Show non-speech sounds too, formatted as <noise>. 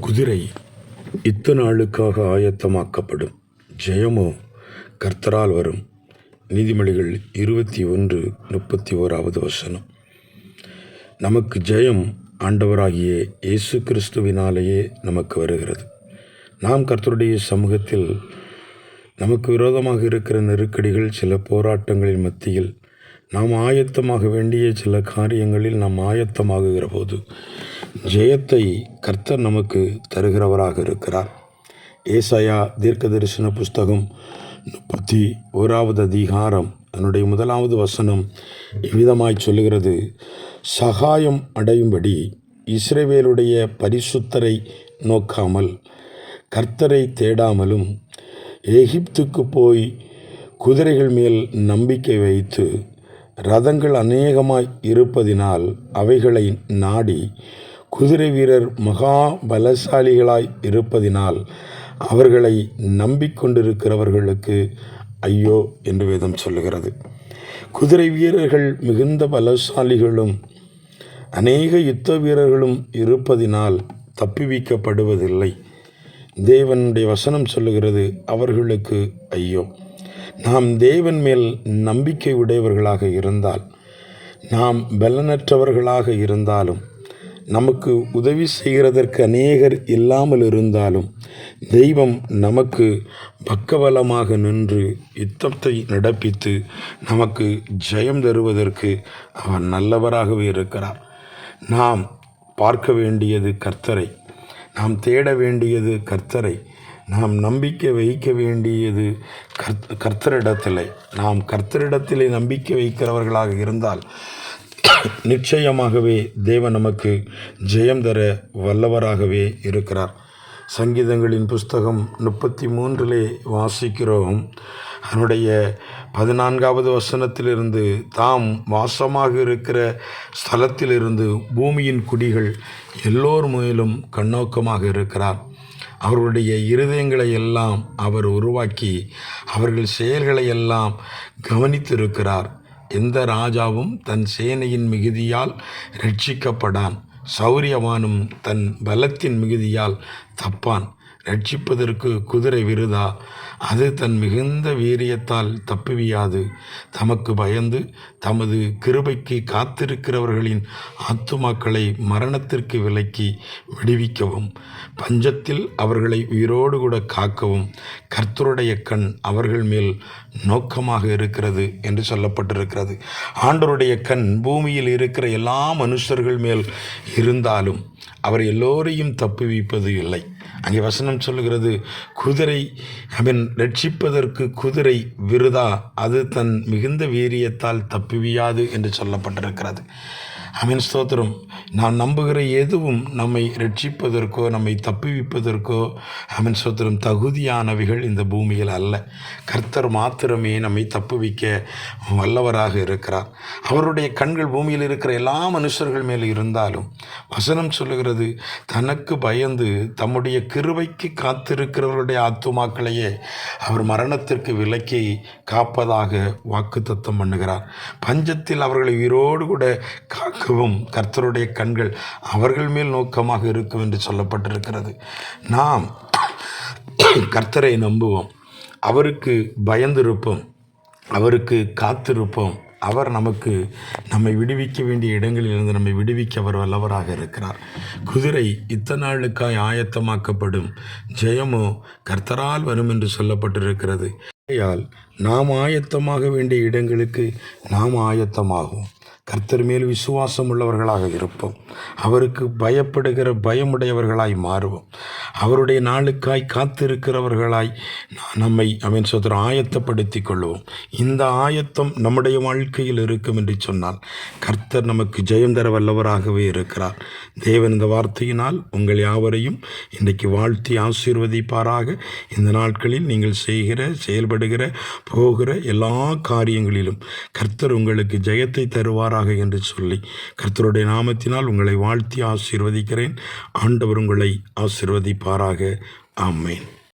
குதிரை இத்தனை நாளுக்காக ஆயத்தமாக்கப்படும். ஜெயமோ கர்த்தரால் வரும். நீதிமொழிகள் இருபத்தி ஒன்று முப்பத்தி ஓராவது வசனம். நமக்கு ஜெயம் ஆண்டவராகிய இயேசு கிறிஸ்துவினாலேயே நமக்கு வருகிறது. நாம் கர்த்தருடைய சமூகத்தில் நமக்கு விரோதமாக இருக்கிற நெருக்கடிகள் சில போராட்டங்களின் மத்தியில் நாம் ஆயத்தமாக வேண்டிய சில காரியங்களில் நாம் ஆயத்தமாகுகிற போது ஜெயத்தை கர்த்தர் நமக்கு தருகிறவராக இருக்கிறார். ஏசாயா தீர்க்க தரிசன புஸ்தகம் முப்பத்தி ஓராவது அதிகாரம் அதனுடைய முதலாவது வசனம் இவ்விதமாய் சொல்லுகிறது. சகாயம் அடையும்படி இஸ்ரேவேலுடைய பரிசுத்தரை நோக்காமல் கர்த்தரை தேடாமலும் எகிப்துக்கு போய் குதிரைகள் மேல் நம்பிக்கை வைத்து ரதங்கள் அநேகமாய் இருப்பதினால் அவைகளை நாடி குதிரை வீரர் மகா பலசாலிகளாய் இருப்பதினால் அவர்களை நம்பிக்கொண்டிருக்கிறவர்களுக்கு ஐயோ என்று வேதம் சொல்லுகிறது. குதிரை வீரர்கள் மிகுந்த பலசாலிகளும் அநேக யுத்த வீரர்களும் இருப்பதினால் தப்பிவிக்கப்படுவதில்லை. தேவனுடைய வசனம் சொல்லுகிறது அவர்களுக்கு ஐயோ. நாம் தேவன் மேல் நம்பிக்கை உடையவர்களாக இருந்தால் நாம் பலனற்றவர்களாக இருந்தாலும் நமக்கு உதவி செய்கிறதற்கு அநேகர் இல்லாமல் இருந்தாலும் தெய்வம் நமக்கு பக்கபலமாக நின்று யுத்தத்தை நடப்பித்து நமக்கு ஜெயம் தருவதற்கு அவர் நல்லவராகவே இருக்கிறார். நாம் பார்க்க வேண்டியது கர்த்தரை. நாம் தேட வேண்டியது கர்த்தரை. நாம் நம்பிக்கை வைக்க வேண்டியது கர்த் கர்த்தரிடத்திலே. நாம் கர்த்தரிடத்திலே நம்பிக்கை வைக்கிறவர்களாக இருந்தால் <coughs> நிச்சயமாகவே தேவன் நமக்கு ஜெயம் தர வல்லவராகவே இருக்கிறார். சங்கீதங்களின் புஸ்தகம் முப்பத்தி மூன்றிலே வாசிக்கிறோம். அதனுடைய பதினான்காவது வசனத்திலிருந்து தாம் வாசமாக இருக்கிற ஸ்தலத்திலிருந்து பூமியின் குடிகள் எல்லோர் மேலும் கண்ணோக்கமாக இருக்கிறார். அவர்களுடைய இருதயங்களை எல்லாம் அவர் உருவாக்கி அவர்கள் செயல்களை எல்லாம் கவனித்திருக்கிறார். எந்த ராஜாவும் தன் சேனையின் மிகுதியால் ரட்சிக்கப்படான் சௌரியவானும் தன் பலத்தின் மிகுதியால் தப்பான். ரட்சிப்பதற்கு குதிரை விருதா? அது தன் மிகுந்த வீரியத்தால் தப்புவியாது. தமக்கு பயந்து தமது கிருபைக்கு காத்திருக்கிறவர்களின் ஆத்துமாக்களை மரணத்திற்கு விலக்கி விடுவிக்கவும். பஞ்சத்தில் அவர்களை உயிரோடு கூட காக்கவும். கர்த்தருடைய கண் அவர்கள் மேல் நோக்கமாக இருக்கிறது என்று சொல்லப்பட்டிருக்கிறது. ஆண்டருடைய கண் பூமியில் இருக்கிற எல்லா மனுஷர்கள் மேல் இருந்தாலும் அவர் எல்லோரையும் தப்புவிப்பது இல்லை. அங்கே வசனம் சொல்லுகிறது குதிரை அவன் ரட்சிப்பதற்கு குதிரை விருதா? அது தன் மிகுந்த வீரியத்தால் தப்பிவியாது என்று சொல்லப்பட்டிருக்கிறது. அமீன் ஸ்தோத்திரம். நாம் நம்புகிற எதுவும் நம்மை ரட்சிப்பதற்கோ நம்மை தப்புவிப்பதற்கோ அமீன் ஸ்தோத்திரம் தகுதியானவைகள் இந்த பூமியில் அல்ல. கர்த்தர் மாத்திரமே நம்மை தப்புவிக்க வல்லவராக இருக்கிறார். அவருடைய கண்கள் பூமியில் இருக்கிற எல்லா மனுஷர்கள் மேல் இருந்தாலும் வசனம் சொல்லுகிறது தனக்கு பயந்து தம்முடைய கிருவைக்கு காத்திருக்கிறவருடைய ஆத்துமாக்களையே அவர் மரணத்திற்கு விலக்கி காப்பதாக வாக்குத்தத்தம் பண்ணுகிறார். பஞ்சத்தில் அவர்களை உயிரோடு கூட நோக்கவும் கர்த்தருடைய கண்கள் அவர்கள் மேல் நோக்கமாக இருக்கும் என்று சொல்லப்பட்டிருக்கிறது. நாம் கர்த்தரை நம்புவோம். அவருக்கு பயந்திருப்போம். அவருக்கு காத்திருப்போம். அவர் நமக்கு நம்மை விடுவிக்க வேண்டிய இடங்களிலிருந்து நம்மை விடுவிக்க அவர் வல்லவராக இருக்கிறார். குதிரை இத்தனை நாளுக்காய் ஆயத்தமாக்கப்படும் ஜெயமோ கர்த்தரால் வரும் என்று சொல்லப்பட்டிருக்கிறது. ஆகையால் நாம் ஆயத்தமாக வேண்டிய இடங்களுக்கு நாம் ஆயத்தமாகும் கர்த்தர் மேல் விசுவாசம் உள்ளவர்களாக இருப்போம். அவருக்கு பயப்படுகிற பயமுடையவர்களாய் மாறுவோம். அவருடைய நாளுக்காய் காத்திருக்கிறவர்களாய் நம்மை அவன் சொத்தர் ஆயத்தப்படுத்தி கொள்வோம் இந்த ஆயத்தம் நம்முடைய வாழ்க்கையில் இருக்கும் என்று சொன்னால் கர்த்தர் நமக்கு ஜெயம் தர வல்லவராகவே இருக்கிறார். தேவன் இந்த வார்த்தையினால் உங்கள் யாவரையும் இன்றைக்கு வாழ்த்தி ஆசீர்வதிப்பாராக. இந்த நாட்களில் நீங்கள் செய்கிற செயல்படுகிற போகிற எல்லா காரியங்களிலும் கர்த்தர் உங்களுக்கு ஜெயத்தை தருவார் தருவாராக என்று சொல்லி கர்த்தருடைய நாமத்தினால் உங்களை வாழ்த்தி ஆசீர்வதிக்கிறேன். ஆண்டவர் உங்களை ஆசீர்வதிப்பாராக. ஆமேன்.